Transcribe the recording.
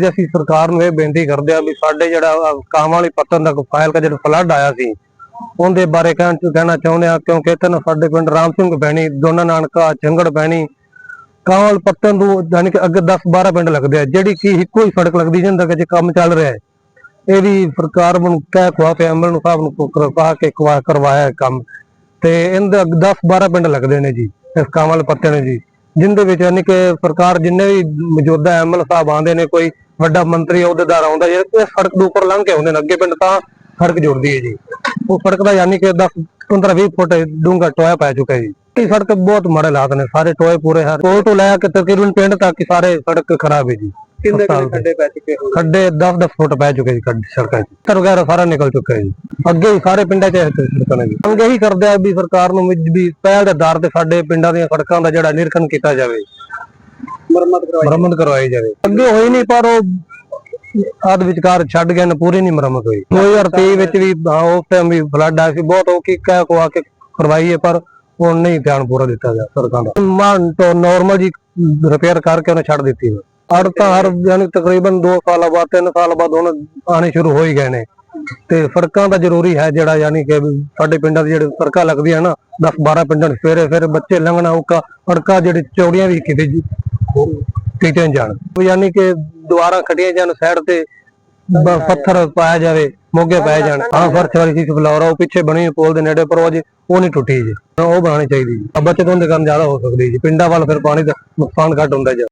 ਜੇ ਅਸੀਂ ਸਰਕਾਰ ਨੂੰ ਇਹ ਬੇਨਤੀ ਕਰਦੇ ਆ ਵੀ ਸਾਡੇ ਜਿਹੜਾ ਆਹ ਕਾਮ ਵਾਲੀ ਪੱਤਨ ਦਾ ਫਾਇਲ ਦਾ ਜਿਹੜਾ ਫਲੱਡ ਆਇਆ ਸੀ, ਉਹਦੇ ਬਾਰੇ ਕਹਿਣ ਕਹਿਣਾ ਚਾਹੁੰਦੇ ਆ, ਕਿਉਂਕਿ ਇੱਥੇ ਸਾਡੇ ਪਿੰਡ ਰਾਮ ਸਿੰਘ ਬੈਣੀ, ਦੋਨਾ ਨਾਨਕਾ, ਚੰਗੜ ਬੈਣੀ ਕਾਂਵਲ ਪੱਤਨ ਨੂੰ ਯਾਨੀ ਕਿ ਅੱਗੇ 10 12 ਪਿੰਡ ਲੱਗਦੇ ਆ, ਜਿਹੜੀ ਕਿ ਇੱਕੋ ਹੀ ਸੜਕ ਲੱਗਦੀ ਜਿੰਦਾ ਕਿ ਕੰਮ ਚੱਲ ਰਿਹਾ ਹੈ। ਇਹ ਵੀ ਸਰਕਾਰ ਨੂੰ ਕਹਿ ਖਵਾ ਕੇ ਅਮਲ ਨੂੰ ਸਾਹਿਬ ਨੂੰ ਕਰਵਾ ਕੇ ਖਵਾ- ਕਰਵਾਇਆ ਕੰਮ। ਤੇ ਇਹਦੇ 10 12 ਪਿੰਡ ਲੱਗਦੇ ਨੇ ਜੀ, ਇਸ ਕਾਂਵਲ ਪੱਤੇ ਜੀ ਜਿੰਦੇ ਵਿੱਚ ਯਾਨੀ ਕਿ ਸਰਕਾਰ ਜਿੰਨੇ ਵੀ ਮੌਜੂਦਾ ਐਮਐਲ ਸਾਹਿਬ ਆਉਂਦੇ ਨੇ, ਕੋਈ ਵੱਡਾ ਮੰਤਰੀ ਅਹੁਦੇਦਾਰ ਆਉਂਦਾ ਜੇ ਇਹ ਸੜਕ ਦੇ ਉੱਪਰ ਲੰਘ ਕੇ ਆਉਂਦੇ ਨੇ ਅੱਗੇ ਪਿੰਡ ਤਾਂ ਸੜਕ ਜੁੜਦੀ ਹੈ ਜੀ। ਉਹ ਸੜਕ ਦਾ ਯਾਨੀ ਕਿ 10 15 20 ਫੁੱਟ ਡੂੰਘਾ ਟੋਇਆ ਪੈ ਚੁੱਕਾ ਜੀ। ਇਹ ਸੜਕ ਬਹੁਤ ਮਾੜੇ ਹਾਲਾਤ ਨੇ ਸਾਰੇ ਟੋਏ ਪੂਰੇ ਹਰ ਕੋਲ ਤੋਂ ਲੈ ਕੇ ਤਕਰੀਬਨ ਪਿੰਡ ਤੱਕ ਸਾਰੇ ਸੜਕ ਖਰਾਬ ਹੈ ਜੀ। ਕਿੰਨੇ ਖੱਡੇ ਪੈ ਚੁੱਕੇ ਹੋ ਖੱਡੇ 10 10 ਫੁੱਟ ਪੈ ਚੁੱਕੇ ਜੀ ਸੜਕਾਂ 'ਚ ਤਰ ਵਗੈਰਾ ਸਾਰਾ ਨਿਕਲ ਚੁੱਕਾ ਜੀ। ਅੱਗੇ ਹੀ ਸਾਰੇ ਪਿੰਡਾਂ 'ਚ ਸੜਕਾਂ ਨੇ ਮੰਗ ਇਹੀ ਕਰਦੇ ਆ ਵੀ ਸਰਕਾਰ ਨੂੰ ਵੀ- ਵੀ ਪਹਿਲ ਦੇ ਆਧਾਰ ਤੇ ਸਾਡੇ ਪਿੰਡਾਂ ਦੀਆਂ ਸੜਕਾਂ ਦਾ ਜਿਹੜਾ ਨਿਰੀਖਣ ਕੀਤਾ ਜਾਵੇ। ਮੁਰੰਮਤ ਕਰਵਾਈ ਮੁਰੰਮਤ ਕਰਵਾਈ ਜਾਵੇ। ਅੱਗੇ ਹੋਈ ਨਹੀਂ ਪਰ ਉਹ ਆਦ ਵਿਚਕਾਰ ਛੱਡ ਗਏ ਨੇ ਪੂਰੀ ਨਹੀਂ ਮੁਰੰਮਤ ਹੋਈ। 2023 ਵਿੱਚ ਵੀ ਹਾਂ, ਟਾਈਮ ਵੀ ਫਲੱਡ ਆਇਆ ਸੀ ਬਹੁਤ ਔਖੀ ਕਹਿ ਕੋ ਆ ਕੇ ਕਰਵਾਈ ਹੈ ਪਰ ਉਹ ਨਹੀਂ ਧਿਆਨ ਪੂਰਾ ਦਿੱਤਾ ਗਿਆ ਸਰਕਾਰ ਦਾ। ਮਾਨ ਤੋਂ ਨਾਰਮਲ ਜੀ ਰਿਪੇਅਰ ਕਰਕੇ ਉਹਨੇ ਛੱਡ ਦਿੱਤੀ ਅੜ ਤਾਂ ਹਰ ਯਾਨੀ ਤਕਰੀਬਨ 2 ਸਾਲਾਂ ਬਾਅਦ 3 ਸਾਲ ਬਾਅਦ ਹੁਣ ਆਣੇ ਸ਼ੁਰੂ ਹੋ ਹੀ ਗਏ ਨੇ। ਤੇ ਸੜਕਾਂ ਦਾ ਜ਼ਰੂਰੀ ਹੈ ਜਿਹੜਾ ਯਾਨੀ ਕਿ ਸਾਡੇ ਪਿੰਡਾਂ ਦੀ ਜਿਹੜੇ ਸੜਕਾਂ ਲੱਗਦੀਆਂ ਨਾ 10 12 ਪਿੰਡਾਂ ਦੇ ਸਵੇਰੇ ਫਿਰ ਬੱਚੇ ਲੰਘਣਾ ਔਕਾ ਸੜਕਾਂ ਜਿਹੜੀ ਚੌੜੀਆਂ ਵੀ ਕਿਤੇ ਜੀ ਜਾਣ। ਯਾਨੀ ਕਿ ਦੁਆਰਾ ਖੜੀਆਂ ਜਾਣ, ਸਾਈਡ ਤੇ ਪੱਥਰ ਪਾਇਆ ਜਾਵੇ, ਮੋਗੇ ਪਾਇਆ ਜਾਣ। ਹਾਂ ਫਰਸ਼ ਵਾਲੀ ਚੀਜ਼ ਫਲੋਰਾ ਉਹ ਪਿੱਛੇ ਬਣੀ ਪੋਲ ਦੇ ਨੇੜੇ, ਪਰ ਉਹ ਅਜੇ ਉਹ ਨਹੀਂ ਟੁੱਟੀ ਜੀ। ਉਹ ਬਣਾਉਣੀ ਚਾਹੀਦੀ ਜੀ। ਬਚਤ ਉਹਦੇ ਕਾਰਨ ਜ਼ਿਆਦਾ ਹੋ ਸਕਦੀ ਜੀ। ਪਿੰਡਾਂ ਵੱਲ ਫਿਰ ਪਾਣੀ ਦਾ ਨੁਕਸਾਨ ਘੱਟ ਹੁੰਦਾ ਜੀ